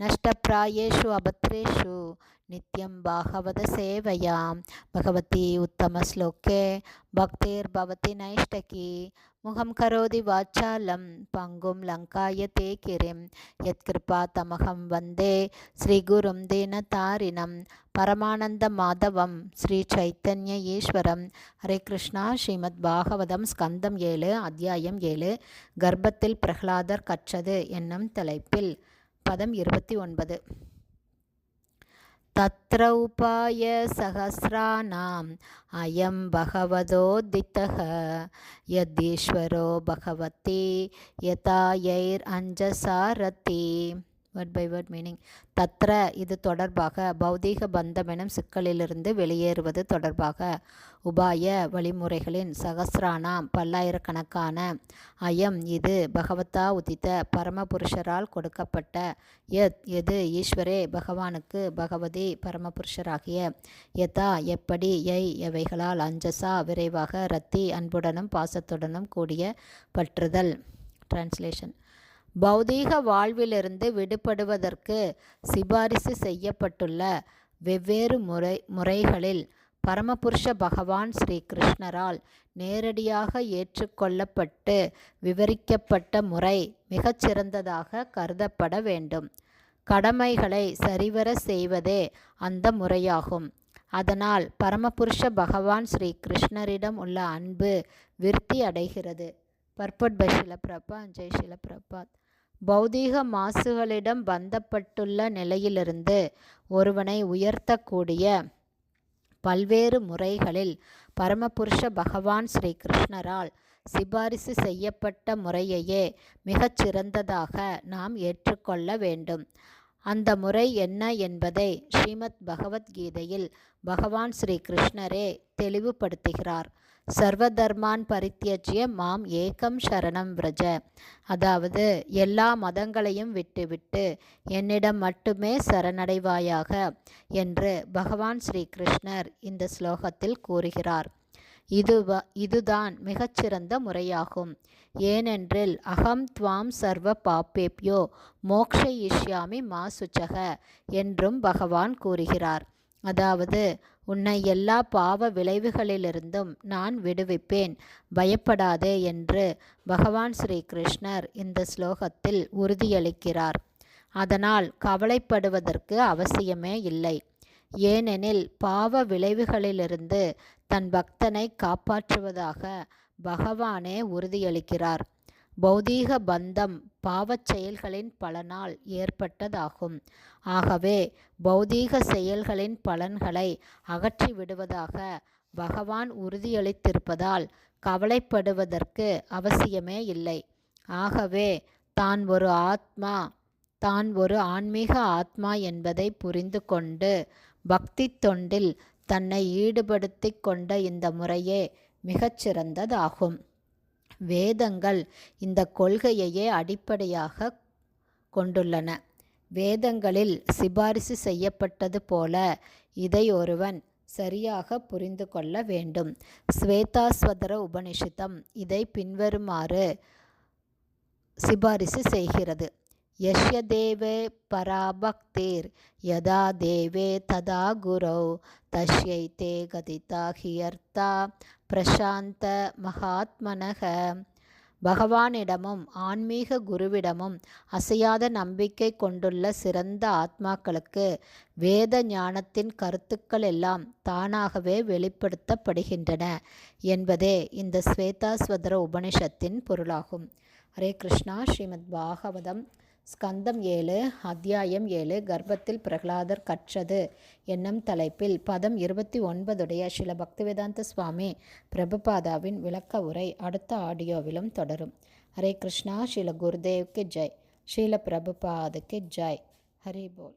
நஷ்டப்பிராயேஷு அபத்ரேஷு நித்யம் பாகவத சேவையாம் பகவதி உத்தம ஸ்லோக்கே பக்தேர் பவதி நைஷ்டகி முகம் கரோதி வாச்சாலம் பங்கும் லங்காய தே கிரிம் யத்கிருபா தமகம் வந்தே ஸ்ரீகுரும் தேன தாரினம் பரமானந்த மாதவம் ஸ்ரீ சைத்தன்ய ஈஸ்வரம் ஹரே கிருஷ்ணா ஸ்ரீமத் பாகவதம் ஸ்கந்தம் ஏழு அத்தியாயம் ஏழு கர்ப்பத்தில் பிரகலாதர் கற்றது என்னும் தலைப்பில் பதம் இருபத்தி ஒன்பது तत्र उपायसहस्राणाम् अयं भगवदोदितः यदीश्वरो Bhagwati यतायैरञ्जसारथि word by word meaning தத்ர இது தொடர்பாக பௌதீக பந்தமெனும் சிக்கலிலிருந்து வெளியேறுவது தொடர்பாக. உபாய வழிமுறைகளின் சகசிரானாம் பல்லாயிரக்கணக்கான. அயம் இது பகவத்தா உதித்த பரமபுருஷரால் கொடுக்கப்பட்ட. எத் எது ஈஸ்வரே பகவானுக்கு பகவதி பரமபுருஷராகிய. யதா எப்படி ஐ எவைகளால் அஞ்சசா விரைவாக ரத்தி அன்புடனும் பாசத்துடனும் கூடிய பற்றுதல். டிரான்ஸ்லேஷன் பௌதீக வாழ்விலிருந்து விடுபடுவதற்கு சிபாரிசு செய்யப்பட்டுள்ள வெவ்வேறு முறை முறைகளில் பரமபுருஷ பகவான் ஸ்ரீ கிருஷ்ணரால் நேரடியாக ஏற்றுக்கொள்ளப்பட்டு விவரிக்கப்பட்ட முறை மிகச்சிறந்ததாக கருதப்பட வேண்டும். கடமைகளை சரிவர செய்வதே அந்த முறையாகும். அதனால் பரமபுருஷ பகவான் ஸ்ரீ கிருஷ்ணரிடம் உள்ள அன்பு விருத்தி அடைகிறது. பர்பட் பை ஷிலப்பிரபா ஜெய் ஷிலப்பிரபாத் பௌதீக மாசுகளிடம் பந்தப்பட்டுள்ள நிலையிலிருந்து ஒருவனை உயர்த்தக்கூடிய பல்வேறு முறைகளில் பரமபுருஷ பகவான் ஸ்ரீ கிருஷ்ணரால் சிபாரிசு செய்யப்பட்ட முறையையே மிகச்சிறந்ததாக நாம் ஏற்றுக்கொள்ள வேண்டும். அந்த முறை என்ன என்பதை ஸ்ரீமத் பகவத்கீதையில் பகவான் ஸ்ரீ கிருஷ்ணரே தெளிவுபடுத்துகிறார். சர்வதர்மான் பரித்தியஜ்ய மாம் ஏகம் சரணம் விரஜ. அதாவது எல்லா மதங்களையும் விட்டுவிட்டு என்னிடம் மட்டுமே சரணடைவாயாக என்று பகவான் ஸ்ரீ கிருஷ்ணர் இந்த ஸ்லோகத்தில் கூறுகிறார். இது இதுதான் மிகச்சிறந்த முறையாகும். ஏனென்றில் அகம் துவாம் சர்வ பாப்பேப்யோ மோக்ஷயிஷ்யாமி மா சுச்சக என்றும் பகவான் கூறுகிறார். அதாவது உன்னை எல்லா பாவ விளைவுகளிலிருந்தும் நான் விடுவிப்பேன். பயப்படாதே என்று பகவான் ஸ்ரீ கிருஷ்ணர் இந்த ஸ்லோகத்தில் உறுதியளிக்கிறார். அதனால் கவலைப்படுவதற்கு அவசியமே இல்லை. ஏனெனில் பாவ விளைவுகளிலிருந்து தன் பக்தனை காப்பாற்றுவதாக பகவானே உறுதியளிக்கிறார். பௌதீக பந்தம் பாவச் செயல்களின் பலனால் ஏற்பட்டதாகும். ஆகவே பௌதீக செயல்களின் பலன்களை அகற்றி விடுவதாக பகவான் உறுதியளித்திருப்பதால் கவலைப்படுவதற்கு அவசியமே இல்லை. ஆகவே தான் ஒரு ஆத்மா தான் ஒரு ஆன்மீக ஆத்மா என்பதை புரிந்து கொண்டு பக்தி தொண்டில் தன்னை ஈடுபடுத்தி கொண்ட இந்த முறையே மிகச்சிறந்ததாகும். வேதங்கள் இந்த கொள்கையையே அடிப்படையாக கொண்டுள்ளன. வேதங்களில் சிபாரிசு செய்யப்பட்டது போல இதை ஒருவன் சரியாக புரிந்து கொள்ள வேண்டும். ஸ்வேதாஸ்வதர உபனிஷிதம் இதை பின்வருமாறு சிபாரிசு செய்கிறது. யஷ்ய தேவே பராபக்திர் யதா தேவே ததா குரோ தஷ்யை தே கதிதா ஹியர்த்தா பிரசாந்த மகாத்மனக. பகவானிடமும் ஆன்மீக குருவிடமும் அசையாத நம்பிக்கை கொண்டுள்ள சிறந்த ஆத்மாக்களுக்கு வேத ஞானத்தின் கருத்துக்கள் எல்லாம் தானாகவே வெளிப்படுத்தப்படுகின்றன என்பதே இந்த ஸ்வேதாஸ்வதர உபனிஷத்தின் பொருளாகும். ஹரே கிருஷ்ணா. ஸ்ரீமத் பாகவதம். ஸ்கந்தம் ஏழு அத்தியாயம் ஏழு கர்ப்பத்தில் பிரகலாதர் கற்றது. என்னும் தலைப்பில் பதம் இருபத்தி ஒன்பதுடைய சில பக்திவேதாந்த சுவாமி பிரபுபாதாவின் விளக்க உரை அடுத்த ஆடியோவிலும் தொடரும். ஹரே கிருஷ்ணா ஸ்ரீல குருதேவ்க்கு ஜெய். ஸ்ரீல பிரபுபாதுக்கு ஜெய். ஹரி போல்.